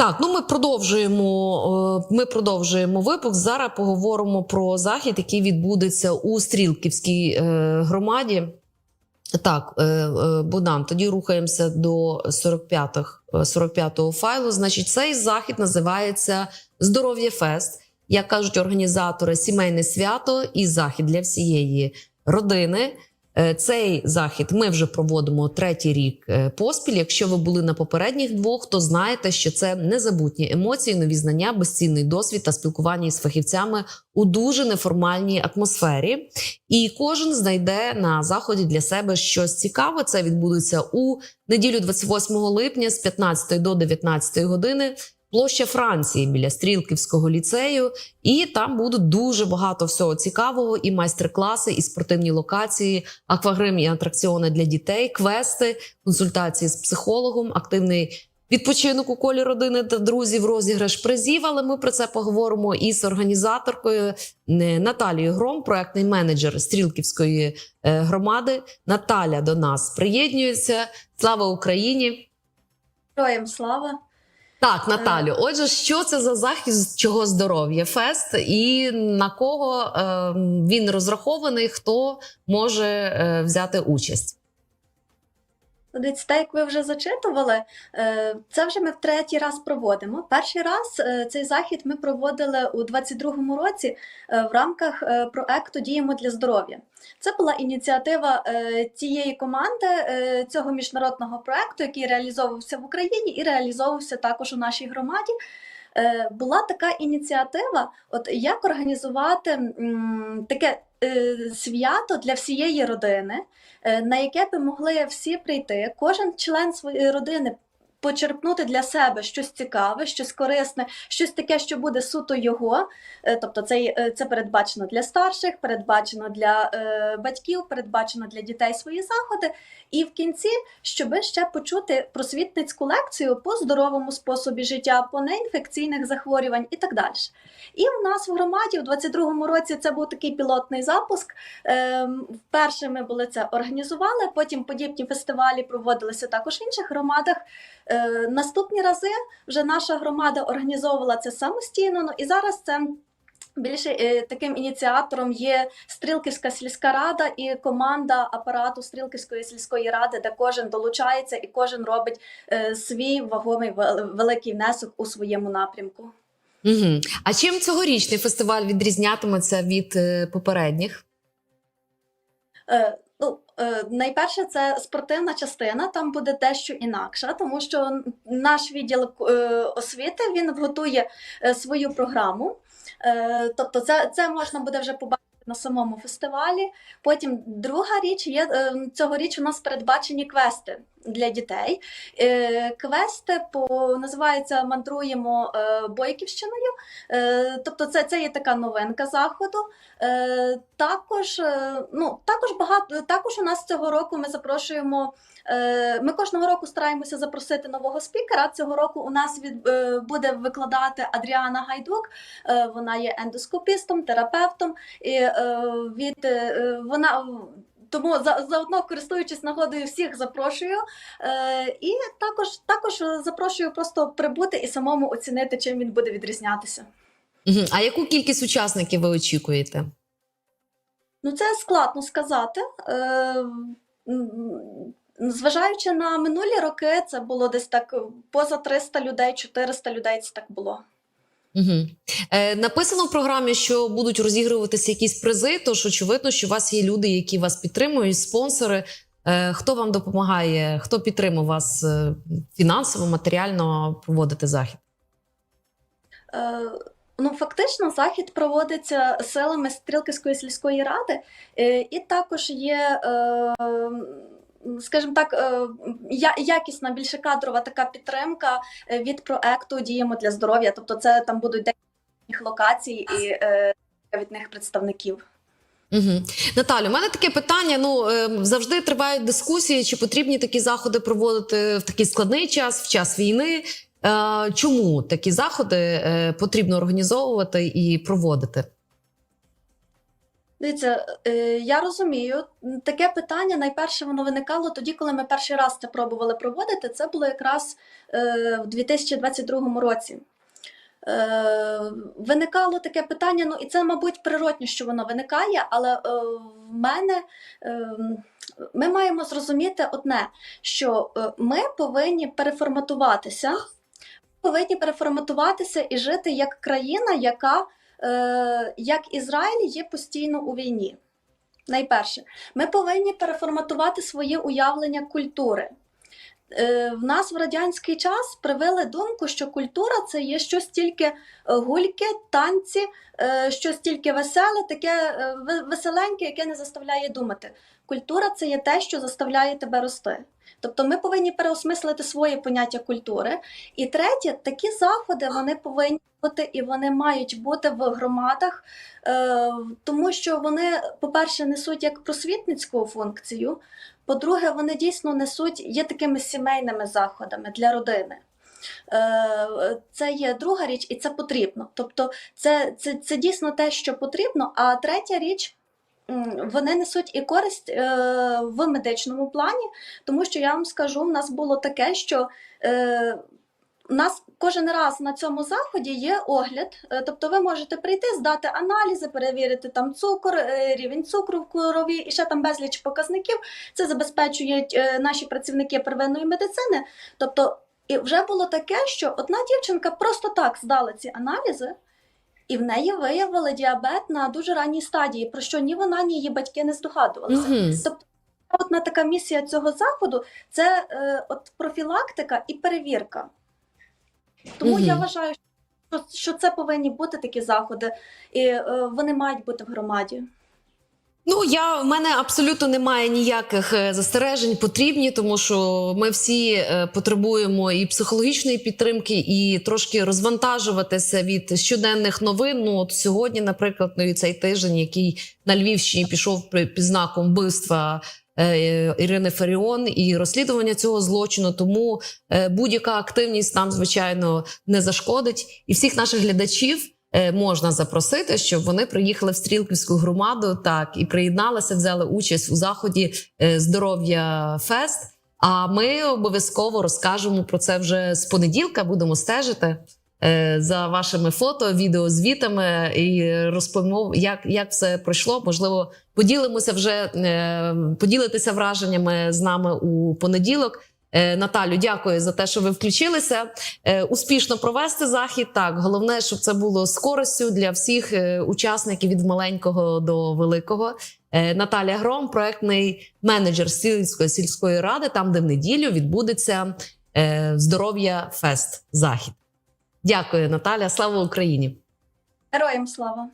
Так, ну ми продовжуємо. е, Ми продовжуємо випуск. Зараз поговоримо про захід, який відбудеться у Стрілківській е, громаді. Так, е, Богдан, тоді рухаємося до 45-х, е, 45-го файлу. Значить, цей захід називається Здоров'я Фест. Як кажуть організатори, сімейне свято і захід для всієї родини. Е, Цей захід ми вже проводимо третій рік е, поспіль. Якщо ви були на попередніх двох, то знаєте, що це незабутні емоції, нові знання, безцінний досвід та спілкування із фахівцями у дуже неформальній атмосфері. І кожен знайде на заході для себе щось цікаве. Це відбудеться у неділю 28 липня з 15 до 19 години. Площа Франції біля Стрілківського ліцею, і там буде дуже багато всього цікавого: і майстер-класи, і спортивні локації, аквагрим і атракціони для дітей, квести, консультації з психологом, активний відпочинок у колі родини та друзів, розіграш призів. Але ми про це поговоримо із організаторкою Наталією Гром, проектний менеджер Стрілківської е, громади. Наталя до нас приєднується. Слава Україні! Героям слава. Так, Наталю. Отже, що це за захист чого здоров'я фест, і на кого е, він розрахований, хто може е, взяти участь? Дивіться, так як ви вже зачитували, е, це вже ми в третій раз проводимо. Перший раз е, цей захід ми проводили у 22-му році е, в рамках проекту Діємо для здоров'я. Це була ініціатива цієї команди цього міжнародного проекту, який реалізовувався в Україні і реалізовувався також у нашій громаді. Е, Була така ініціатива, от як організувати таке е, свято для всієї родини, е, на яке би могли всі прийти, кожен член своєї родини. Почерпнути для себе щось цікаве, щось корисне, щось таке, що буде суто його. Е, Тобто, це, е, це передбачено для старших, передбачено для е, батьків, передбачено для дітей свої заходи. І в кінці, щоби ще почути просвітницьку лекцію по здоровому способі життя, по неінфекційних захворювань і так далі. І в нас в громаді у 22-му році це був такий пілотний запуск. Ем, Вперше ми були це організували. Потім подібні фестивалі проводилися також в інших громадах. Е, Наступні рази вже наша громада організовувала це самостійно. Ну і зараз це. Більше е, таким ініціатором є Стрілківська сільська рада і команда апарату Стрілківської сільської ради, де кожен долучається і кожен робить е, свій вагомий великий внесок у своєму напрямку. Угу. А чим цьогорічний фестиваль відрізнятиметься від попередніх? Е, Ну, е, найперше, це спортивна частина, там буде дещо інакше, тому що наш відділ е, освіти він готує е, свою програму. Тобто, це, це можна буде вже побачити на самому фестивалі. Потім друга річ є цьогоріч у нас передбачені квести для дітей. Е, Квести по називається Мандруємо е, Бойківщиною. Е, Тобто, це, це є така новинка заходу. Також, ну, також багато також у нас цього року ми запрошуємо. Ми кожного року стараємося запросити нового спікера. Цього року у нас від, буде викладати Адріана Гайдук. Вона є ендоскопістом, терапевтом. І від вона тому за, заодно користуючись нагодою, всіх запрошую. Е, І також, також запрошую просто прибути і самому оцінити, чим він буде відрізнятися. А яку кількість учасників ви очікуєте? Ну, це складно сказати. Е, Зважаючи на минулі роки, це було десь так поза 300 людей, 400 людей це так було. Угу. Е, написано в програмі, що будуть розігруватися якісь призи, тож очевидно, що у вас є люди, які вас підтримують, спонсори. Е, хто вам допомагає, хто підтримує вас е, фінансово, матеріально проводити захід? Е, Ну, фактично, захід проводиться силами Стрілківської сільської ради, е, і також є, е, скажімо так, е, якісна, більше кадрова така підтримка е, від проекту Діємо для здоров'я. Тобто, це там будуть декілька локацій і е, від них представників. Угу. Наталю, у мене таке питання. Ну е, завжди тривають дискусії, чи потрібні такі заходи проводити в такий складний час, в час війни. Чому такі заходи потрібно організовувати і проводити? Дивіться, е, я розумію, таке питання найперше воно виникало тоді, коли ми перший раз це пробували проводити. Це було якраз е, в 2022 році. Е, Виникало таке питання, ну і це, мабуть, природньо, що воно виникає, але в мене ми маємо зрозуміти одне, що ми повинні переформатуватися, повинні переформатуватися і жити як країна, яка як Ізраїль є постійно у війні. Найперше, ми повинні переформатувати своє уявлення культури. Е, В нас в радянський час привели думку, що культура це є щось тільки е, гульки, танці, е, щось тільки веселе, таке веселеньке, яке не заставляє думати. Культура це є те, що заставляє тебе рости. Тобто ми повинні переосмислити своє поняття культури. І третє, такі заходи вони повинні бути і вони мають бути в громадах, тому що вони, по-перше, несуть як просвітницьку функцію. По-друге, вони дійсно несуть є такими сімейними заходами для родини. Е, Це є друга річ, і це потрібно. Тобто, це, це, це дійсно те, що потрібно. А третя річ. Вони несуть і користь е, в медичному плані, тому що я вам скажу, в нас було таке, що е, у нас кожен раз на цьому заході є огляд. Е, Тобто ви можете прийти, здати аналізи, перевірити там цукор, е, рівень цукру в крові і ще там безліч показників. Це забезпечують е, наші працівники первинної медицини. Тобто, і вже було таке, що одна дівчинка просто так здала ці аналізи. І в неї виявили діабет на дуже ранній стадії, про що ні вона, ні її батьки не здогадувалися. Мгм. Тобто, одна така місія цього заходу це е, от профілактика і перевірка. Тому Мгм. я вважаю, що, що це повинні бути такі заходи, і е, вони мають бути в громаді. Ну я в мене абсолютно немає ніяких е, застережень, потрібні, тому що ми всі е, потребуємо і психологічної підтримки, і трошки розвантажуватися від щоденних новин. Ну от сьогодні, наприклад, ну і цей тиждень, який на Львівщині пішов під знаком вбивства. Е, Ірини Фаріон і розслідування цього злочину, тому е, будь-яка активність нам звичайно не зашкодить, і всіх наших глядачів е, можна запросити, щоб вони приїхали в Стрілківську громаду, так і приєдналися, взяли участь у заході здоров'я Фест. А ми обов'язково розкажемо про це вже з понеділка. Будемо стежити за вашими фото, відеозвітами і розповімо, як, як все пройшло. Можливо, поділимося вже е, поділитися враженнями з нами у понеділок. Е, Наталю, дякую за те, що ви включилися. Е, Успішно провести захід. Так, головне, щоб це було з користю для всіх е, учасників від маленького до великого. Е, Наталя Гром, проектний менеджер сільської сільської ради, там, де в неділю відбудеться е, здоров'я фест захід. Дякую, Наталя. Слава Україні! Героям слава!